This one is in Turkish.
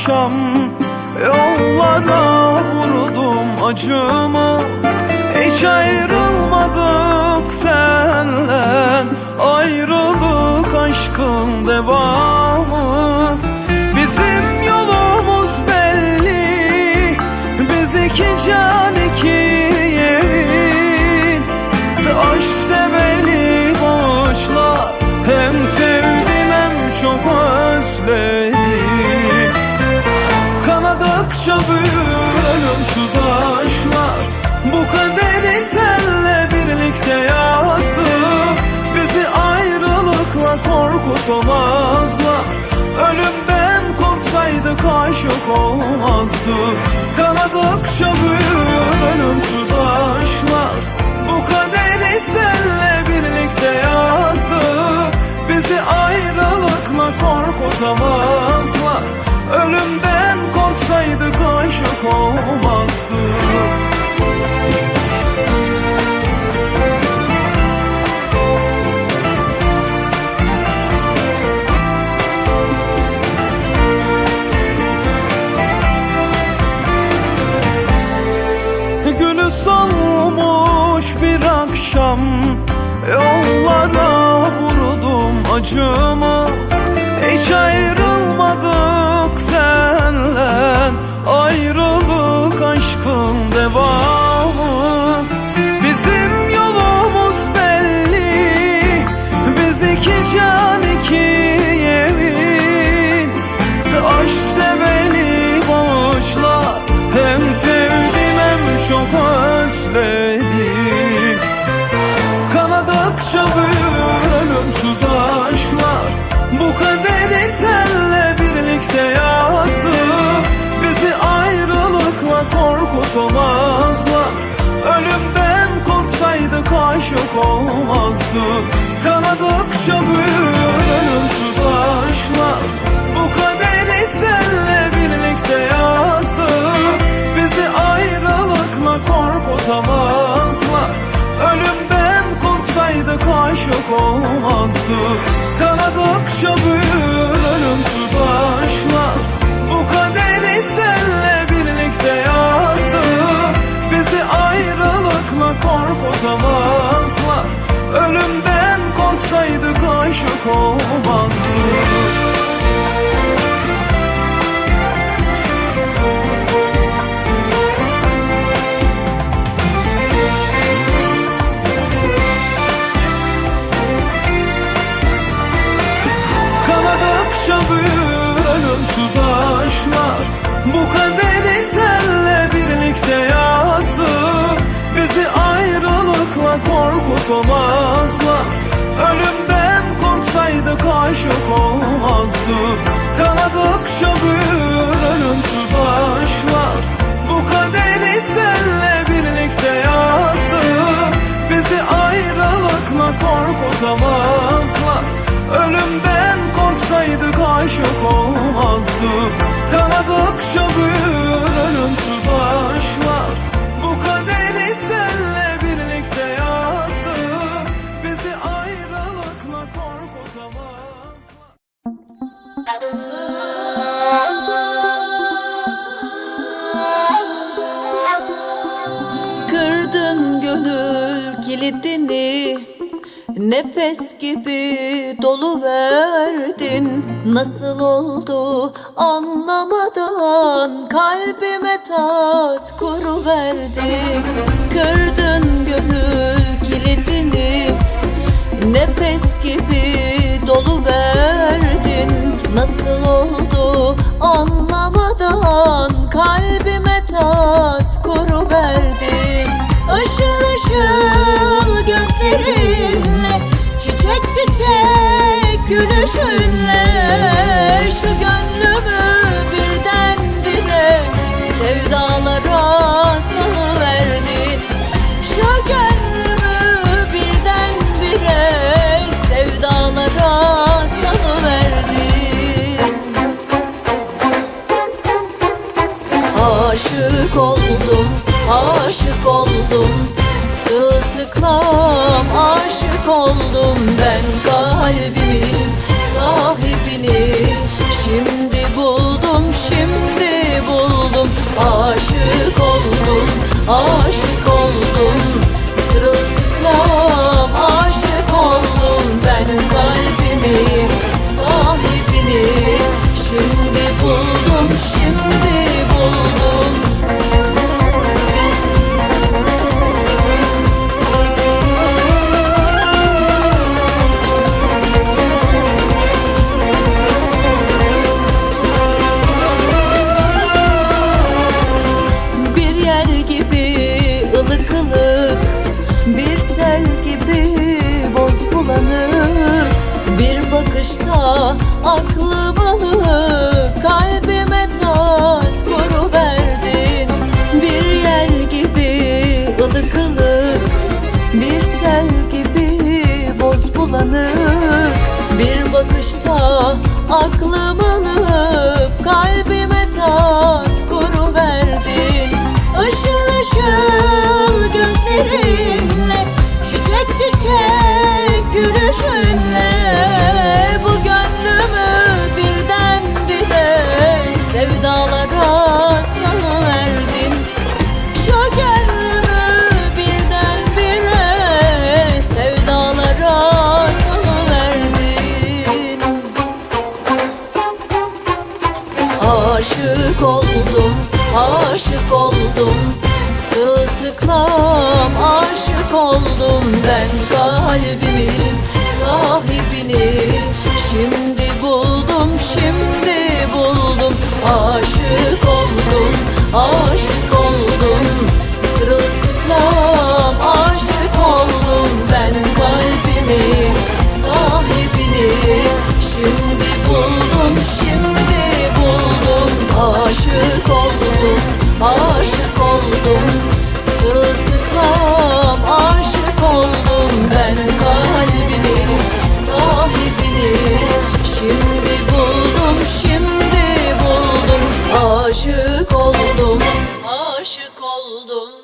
akşam Yollara vurdum acımı Hiç ayrılmadık senle Ayrılık aşkın devamı. Bizim yolumuz belli Biz iki can iki ölümsüz aşklar Bu kaderi senle birlikte yazdık Bizi ayrılıkla korkutamazlar. Ölümden korksaydık aşık olmazdık Kanadıkça büyür ölümsüz aşklar. Bu kaderi senle birlikte yazdık Bizi ayrılıkla korkutamazlar. Ölümden aşık olmazdık Gülü solmuş bir akşam Yollara vurdum acımı Hiç ayrılmadık senle Ayrılık çok özledim. Kanadıkça büyür ölümsüz aşklar Bu kaderi senle birlikte yazdık Bizi ayrılıkla korkutamazlar. Ölümden korksaydık aşık olmazdık Kanadıkça büyür ölümsüz aşklar Bu kaderi senle birlikte yazdık aşık olmazdık Kanadıkça büyür ölümsüz aşklar Bu kaderi senle birlikte yazdık Bizi ayrılıkla korkutamazlar. Ölümden korksaydık aşık olmazdık korkutamazlar Ölümden korksaydık aşık olmazdık Kanadıkça büyür ölümsüz aşklar. Bu kaderi senle birlikte yazdık Bizi ayrılıkla korkutamazlar. Kırdın gönül kilidini Nefes gibi dolu verdin Nasıl oldu anlamadan Kalbime tat kuru verdin Kırdın gönül kilidini. Nefes gibi Aşık oldum, aşık oldum. Sılsıklam aşık oldum Ben kalbimin sahibini. Şimdi buldum, şimdi oldum Aşık oldum Aşık ılık ılık Bir sel gibi boz bulanık. Bir bakışta aklım alık Kalbime tat kuru verdin. Bir yel gibi ılık ılık Bir sel gibi boz bulanık. Bir bakışta aklım aşık oldum Sılsıklam aşık oldum Ben kalbimin sahibini. Şimdi buldum, şimdi buldum. Aşık oldum, aşık aşık oldum Sırılsıklam aşık oldum Ben kalbimin sahibini. Şimdi buldum, şimdi buldum. Aşık oldum, aşık oldum